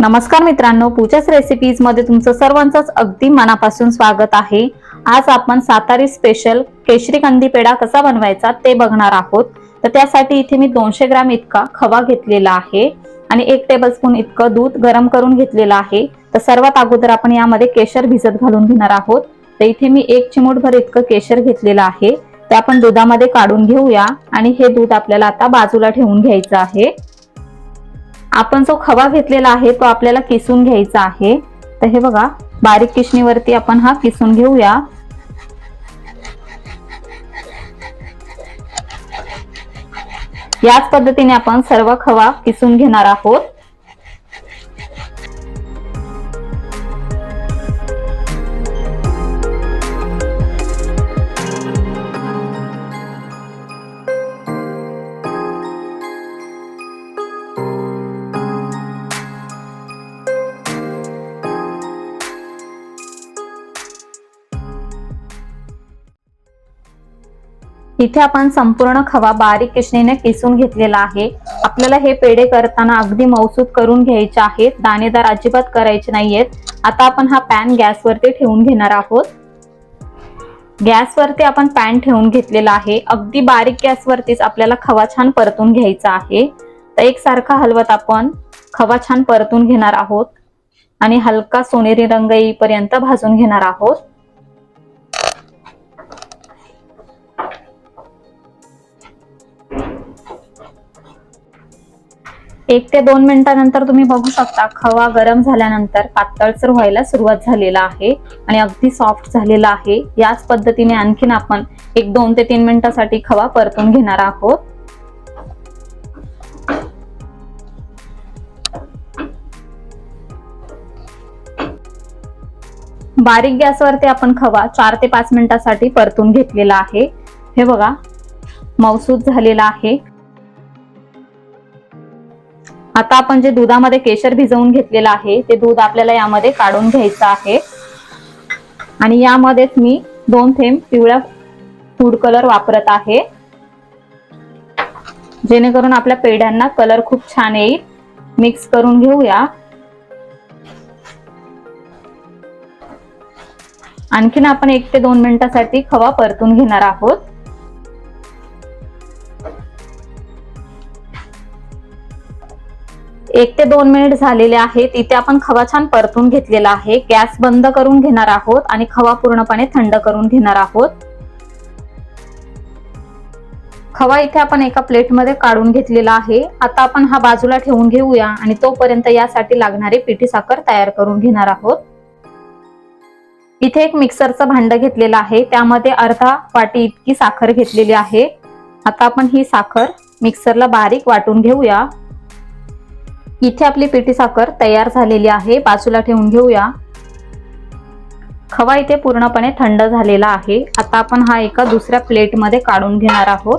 नमस्कार मित्रांनो पूजाच रेसिपीजमध्ये तुमचं सर्वांचंच अगदी मनापासून स्वागत आहे. आज आपण सातारी स्पेशल केशरी कंदी पेढा कसा बनवायचा ते बघणार आहोत. तर त्यासाठी इथे मी दोनशे ग्राम इतका खवा घेतलेला आहे आणि एक टेबलस्पून इतकं दूध गरम करून घेतलेलं आहे. तर सर्वात अगोदर आपण यामध्ये केशर भिजत घालून घेणार आहोत. तर इथे मी एक चिमूटभर इतकं केशर घेतलेलं आहे. ते आपण दुधामध्ये काढून घेऊया आणि हे दूध आपल्याला आता बाजूला ठेवून घ्यायचं आहे. आपण जो खवा घेतलेला आहे तो आपल्याला किसून घ्यायचा आहे. तर हे बघा बारीक किसणीवरती आपण हा किसून घेऊया. याच पद्धतीने आपण सर्व खवा किसून घेणार आहोत. इथे आपण संपूर्ण खवा बारीक किसणीने किसून घेतलेला आहे. आपल्याला हे पेढे करताना अगदी मौसूद करून घ्यायचे आहेत. दाणेदार अजिबात करायचे नाहीयेत. आता आपण हा पॅन गॅसवरती ठेवून घेणार आहोत. गॅसवरती आपण पॅन ठेवून घेतलेला आहे. अगदी बारीक गॅसवरतीच आपल्याला खवा छान परतून घ्यायचा आहे. तर एकसारखा हलवत आपण खवा छान परतून घेणार आहोत. आणि हलका सोनेरी रंग येईपर्यंत भाजून घेणार आहोत. एक ते दोन मिनिटानंतर तुम्ही बघू शकता खवा गरम झाल्यानंतर पातळसर व्हायला सुरुवात झालेला आहे आणि अगदी सॉफ्ट झालेला आहे. याच पद्धतीने आणखीन आपण एक दोन ते तीन मिनिटासाठी खवा परतून घेणार आहोत. बारीक गॅसवरती आपण खवा चार ते पाच मिनिटासाठी परतून घेतलेला आहे. हे बघा मौसूद झालेला आहे. आता आपण जे दुधामध्ये केशर भिजवून घेतलेलं आहे ते दूध आपल्याला यामध्ये काढून घ्यायचं आहे. आणि यामध्येच मी दोन थेंब पिवळ्या फूड कलर वापरत आहे. जेणेकरून आपल्या पेढ्यांना कलर खूप छान येईल. मिक्स करून घेऊया. आणखीन आपण एक ते दोन मिनिटासाठी खवा परतून घेणार आहोत. एक ते दोन मिनिट झालेले आहेत. इथे आपण खवा छान परतून घेतलेला आहे. गॅस बंद करून घेणार आहोत आणि खवा पूर्णपणे थंड करून घेणार आहोत. खवा इथे आपण एका प्लेटमध्ये काढून घेतलेला आहे. आता आपण हा बाजूला ठेवून घेऊया आणि तोपर्यंत यासाठी लागणारी पिठी साखर तयार करून घेणार आहोत. इथे एक मिक्सरचं भांड घेतलेलं आहे. त्यामध्ये अर्धा वाटी इतकी साखर घेतलेली आहे. आता आपण ही साखर मिक्सरला बारीक वाटून घेऊया. इथे आपली पिठी साखर तयार झालेली आहे. बाजूला ठेवून घेऊया. खवा इथे पूर्णपणे थंड झालेला आहे. आता आपण हा एका दुसऱ्या प्लेटमध्ये काढून घेणार आहोत.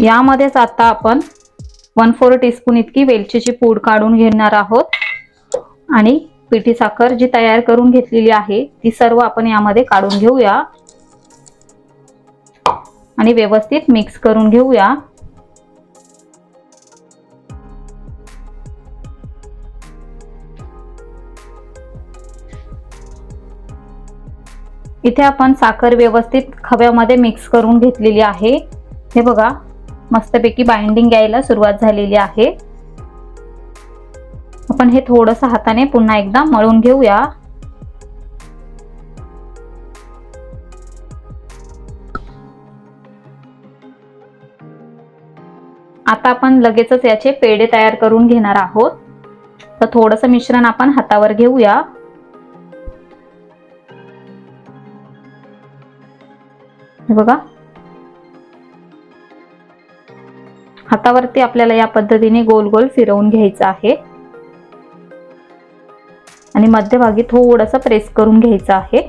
यामध्येच आता आपण वन फोर टीस्पून इतकी वेलचीची पूड काढून घेणार आहोत. आणि पिठी साखर जी तयार करून घेतलेली आहे ती सर्व आपण यामध्ये काढून घेऊया. आणि व्यवस्थित मिक्स करून घेऊया. इथे आपण साखर व्यवस्थित खव्यामध्ये मिक्स करून घेतलेली आहे. हे बघा मस्तपैकी बाइंडिंग यायला सुरुवात झालेली आहे. आपण हे थोडस हाताने पुन्हा एकदा मळून घेऊया. आता आपण लगेचच याचे पेढे तयार करून घेणार आहोत. तर थोडस मिश्रण आपण हातावर घेऊया. बघा. हातावरती आपल्याला या पद्धतीने गोल गोल फिरवून घ्यायचं आहे. आणि मध्यभागी थोडासा प्रेस करून घ्यायचं आहे.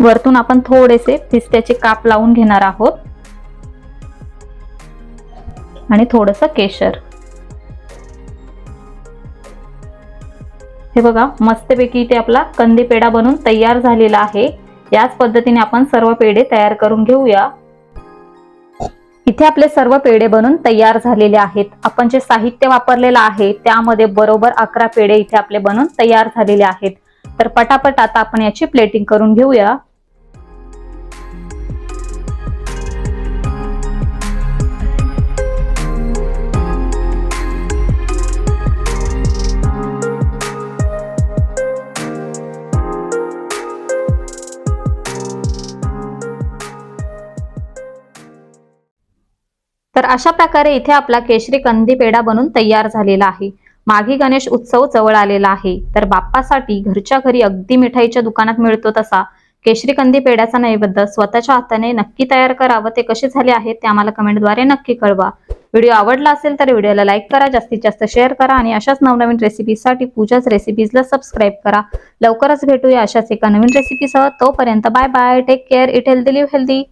वरतून आपण थोडेसे पिस्त्याचे काप लावून घेणार आहोत. आणि थोडस केशर. हे बघा मस्तपैकी इथे आपला कंदी पेढा बनून तयार झालेला आहे. याच पद्धतीने आपण सर्व पेढे तयार करून घेऊया. इथे आपले सर्व पेढे बनून तयार झालेले आहेत. आपण जे साहित्य वापरलेलं आहे त्यामध्ये बरोबर अकरा पेढे इथे आपले बनून तयार झालेले आहेत. तर पटापट आता आपण याची प्लेटिंग करून घेऊया. तर अशा प्रकारे इथे आपला केशरी कंदी पेढा बनून तयार झालेला आहे. माघी गणेश उत्सव जवळ आलेला आहे. तर बाप्पासाठी घरच्या घरी अगदी मिठाईच्या दुकानात मिळतो तसा केशरी कंदी पेढ्याचा नैवेद्य स्वतःच्या हाताने नक्की तयार करा व ते कसे झाले आहेत ते आम्हाला कमेंटद्वारे नक्की कळवा. व्हिडिओ आवडला असेल तर व्हिडिओला लाईक करा जास्तीत जास्त शेअर करा आणि अशाच नवनवीन रेसिपीजसाठी पूजाच रेसिपीजला सबस्क्राईब करा. लवकरच भेटूया अशाच एका नवीन रेसिपीसह. तोपर्यंत bye bye take care eat healthy live healthy.